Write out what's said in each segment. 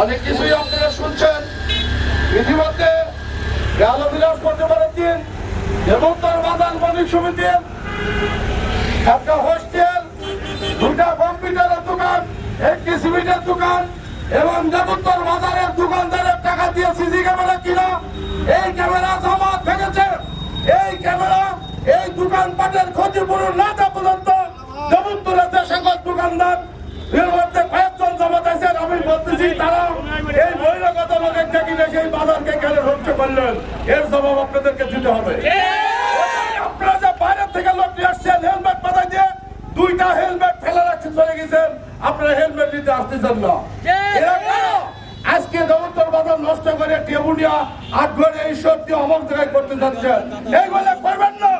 অনেক কিছুই আপনারা শুনছেন। ইতিমধ্যে গেল বৃহস্পতিবারের দিন দেবন্তর বাদান বণিক সমিতির একটা হোস্টেল দুটা কম্পিউটারের দোকান, একটি সিমেন্টের দোকান এবং দেবোত্তর বাজারের দোকানদারের টাকা দিয়ে সিসি ক্যামেরা কিনা, এই ক্যামেরা জমা ভেঙেছে। এই ক্যামেরা এই দোকানপাটের ক্ষতিপূরণ না দেওয়া পর্যন্ত দেবোত্তরের যে সকল দোকানদার এর মধ্যে কয়েকজন জমা আছেন আমি বলতেছি তারা এই বহিরাগত লোকের কিনে সেই বাজারকে কেন ধ্বংস করলেন এর জবাব আপনাদেরকে দিতে হবে। আপনারা যে থেকে লোক নিয়ে আসছেন হেলমেট দিয়ে দুইটা হেলমেট ফেলে রাখছে চলে গেছেন আপনারা হেলমেট নিতে আসতেছেন না। আজকে দমন্তর বাজার নষ্ট করে টেবুলিয়া আট ঘরে এই সত্যি জায়গায় করতে যাচ্ছেন এইগুলো করবেন না।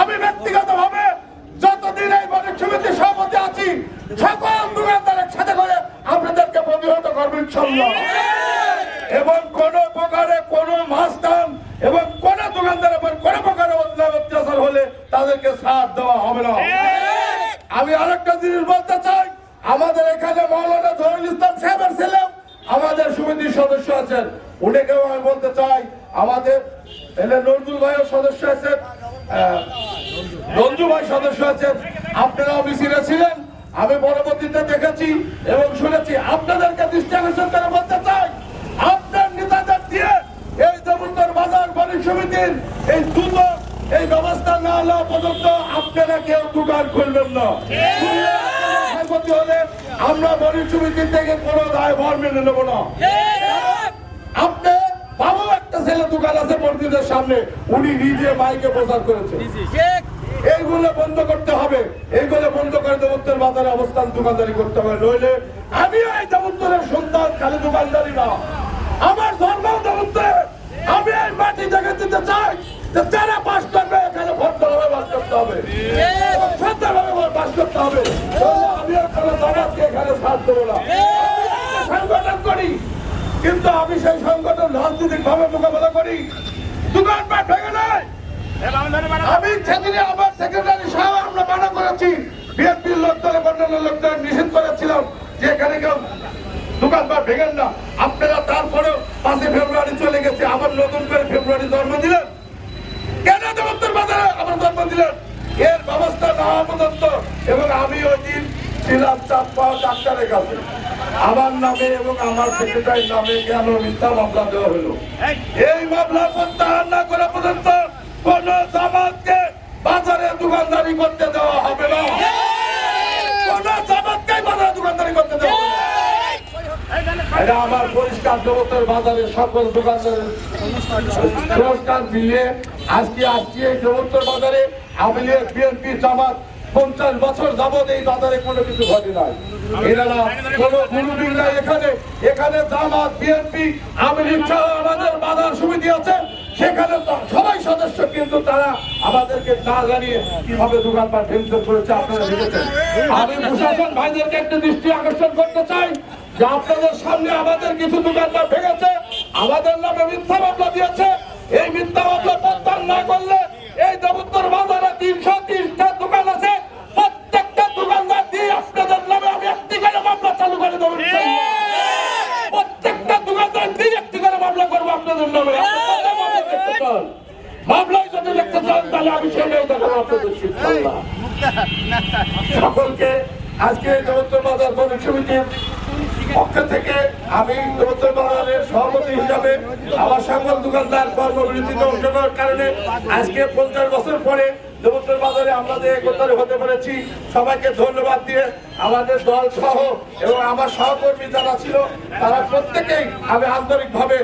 আমি ব্যক্তিগত ভাবে যতদিন এই বণিক সমিতির সভাপতি আছি সকল দোকানদারের সাথে করে আপনাদেরকে প্রতিহত করবেন ইনশাল্লাহ। এবং প্রকারে কোন মাস্তান এবং কোন দোকানদারের উপর কোন প্রকারে অত্যাচার হলে তাদেরকে সাথ দেওয়া হবে না। আমি আরেকটা জিনিস বলতে চাই, আমাদের এখানে মৌলানা জহুরুল ইসলাম সাহেবের ছেলে, আমাদের সমিতির সদস্য আছেন। উনিকেও আমি বলতে চাই, আমাদের এখানে নজরুল ভাইয়ের সদস্য আছেন রঞ্জু ভাই সদস্য আছেন। আপনারাও মিছিলে ছিলেন, আমি পরবর্তীতে দেখেছি এবং শুনেছি। আপনাদেরকে দৃষ্টি আকর্ষণ করে বলতে চাই আপনার নেতাদের দিয়ে এই দেবুত্তর বাজার বণিক সমিতির এই দুটো এই ব্যবস্থা না হওয়া পর্যন্ত আপনারা কেউ দোকান খুলবেন না। আমরা বণিক সমিতির থেকে কোনো দায় ভার মেনে নেব না। আপনি বাবু একটা ছেলে দোকান আছে মসজিদের সামনে, উনি নিজে মাইকে প্রচার করেছে। এইগুলো বন্ধ করতে হবে। এইগুলো বন্ধ করে দেবোত্তর বাজারে অবস্থান দোকানদারি করতে হবে। নইলে আমিও এই দেবোত্তরের সন্তান, খালি দোকানদারি না। আমার ধর্ম দেবোত্তরে, আমি এই মাটি জায়গা দিতে চাই যে যারা ভদ্রভাবে বাস করতে হবে। আমিও কোনো জামাতকে এখানে সাথ দেবো না। সংগঠন করি, কিন্তু আমি সেই সংগঠন রাজনৈতিক ভাবে মোকাবেলা করি। দোকানপাট ভেঙে নয় আমি সেদিনে আমার সেক্রেটারি সাহেব আমরা মানা করেছি, বিএনপির লোকদলে অন্যান্য লোকদের নিষেধ করেছিলাম যে এখানে কেউ দোকানপাট ভেঙেন না। আপনারা তারপরেও পাঁচই ফেব্রুয়ারি চলে গেছে, আবার নতুন করে ফেব্রুয়ারি জন্ম দিলেন। কেন দেবত্তর বাজারে আবার জন্ম দিলেন? ব্যবস্থা না হওয়া পর্যন্ত এবং আমি ওই দিন ছিলাম চাপ্পা ডাক্তারের কাছে। আমার নামে এবং আমার সেক্রেটারির নামে কেন মিথ্যা মামলা দেওয়া হলো? এই মামলা প্রত্যাহার না করা পর্যন্ত কোন জামাতকে বাজারে দোকানদারি করতে দেওয়া হবে না কোন জামাতকে বাজারে দোকানদারি করতে দেওয়া হবে না এটা আমার পরিষ্কার জগতের বাজারে সকল দোকানদারের পুরস্কার আজকে আজকে এই জগতের বাজারে। আওয়ামী বিএনপি জামাত পঞ্চাশ বছর যাবৎ এই বাজারে কোনো কিছু ঘটে নাই। সবাই সদস্য, কিন্তু তারা আমাদেরকে না আমি প্রশাসন ভাইদেরকে একটা দৃষ্টি আকর্ষণ করতে চাই। যে আপনাদের সামনে আমাদের কিছু দোকানদার ভেঙেছে, আমাদের নামে মিথ্যা মামলা দিয়েছে, এই মিথ্যা মামলা প্রত্যাহার না করলে এই দেবোত্তর বাজারে তিনশো তিরিশটা দোকান আছে, প্রত্যেকটা দোকানদার দিয়ে আপনাদের নামে আমি একটি করে মামলা চালু করে দেবো প্রত্যেকটা দোকানদার দিয়ে একটি করে মামলা করব আপনাদের নামে? মামলায় যদি দেখতে চান, তাহলে আমি সেটাই দেখাবো আপনাদের সকলকে আজকে দেবোত্তর বাজার বণিক সমিতির পক্ষ থেকে আমি সভাপতি হিসাবে আমার সকল দোকানদার, কর্মবিরতিতে অংশগ্রহণের কারণে আজকে পঞ্চাশ বছর পরে দেবোত্তর বাজারে আমরা যে হতে পেরেছি, সবাইকে ধন্যবাদ দিয়ে আমাদের দল সহ এবং আমার সহকর্মী যারা ছিল, তারা প্রত্যেকেই আমি আন্তরিকভাবে